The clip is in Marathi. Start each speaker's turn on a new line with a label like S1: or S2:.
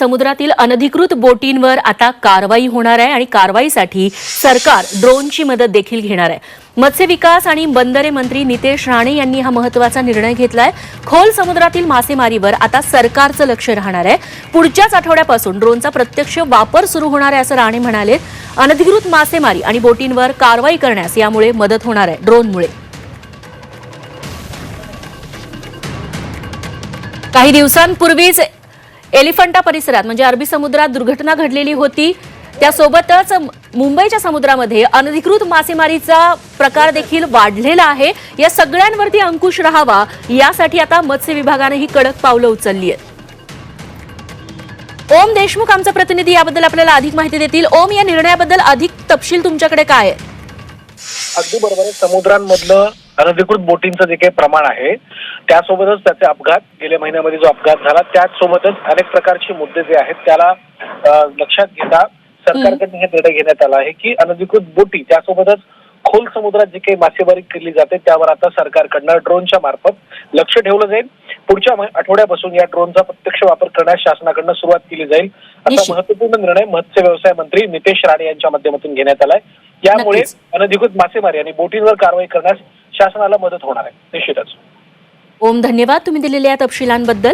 S1: समुद्रातील अनधिकृत बोटींवर आता कारवाई होणार आहे आणि कारवाईसाठी सरकार ड्रोनची मदत देखील घेणार आहे. मत्स्य विकास आणि बंदरे मंत्री नितेश राणे यांनी हा महत्त्वाचा निर्णय घेतलाय. खोल समुद्रातील मासेमारीवर आता सरकारचं लक्ष राहणार आहे. पुढच्याच आठवड्यापासून ड्रोनचा प्रत्यक्ष वापर सुरू होणार आहे असं राणे म्हणाले. अनधिकृत मासेमारी आणि बोटींवर कारवाई करण्यास यामुळे मदत होणार आहे ड्रोनमुळे. काही दिवसांपूर्वीच एलिफंटा परिसरात म्हणजे अरबी समुद्रात दुर्घटना घडलेली होती. त्यासोबतच मुंबईच्या समुद्रामध्ये अनधिकृत मासेमारीचा प्रकार देखील वाढलेला आहे. या सगळ्यांवरती अंकुश राहावा यासाठी आता मत्स्य विभागाने ही कडक पावलं उचलली आहेत. ओम देशमुख आमचा प्रतिनिधी याबद्दल आपल्याला अधिक माहिती देतील. ओम या निर्णयाबद्दल अधिक तपशील तुमच्याकडे काय आहे
S2: अगदी बरोबर आहे. समुद्रांमधलं अनधिकृत बोटींचं जे काही प्रमाण आहे त्यासोबतच त्याचे अपघात गेल्या महिन्यामध्ये जो अपघात झाला त्याचसोबतच अनेक प्रकारचे मुद्दे जे आहेत त्याला अ, लक्षात घेता सरकारकडून हे निर्णय घेण्यात आला आहे की अनधिकृत बोटी त्यासोबतच खोल समुद्रात जी काही मासेमारी केली जाते त्यावर आता सरकारकडनं ड्रोनच्या मार्फत लक्ष ठेवलं जाईल पुढच्या मह- आठवड्यापासून या ड्रोनचा प्रत्यक्ष वापर करण्यास शासनाकडनं सुरुवात केली जाईल असा
S1: निश्चित.
S2: महत्त्वपूर्ण निर्णय मत्स्य व्यवसाय मंत्री नितेश राणे यांच्या माध्यमातून घेण्यात आलाय यामुळे
S1: नक्कीच.
S2: अनधिकृत मासेमारी आणि बोटींवर कारवाई करण्यास शासनाला मदत होणार आहे निश्चितच.
S1: ओम धन्यवाद तुम्ही दिलेल्या तपशिलांबद्दल.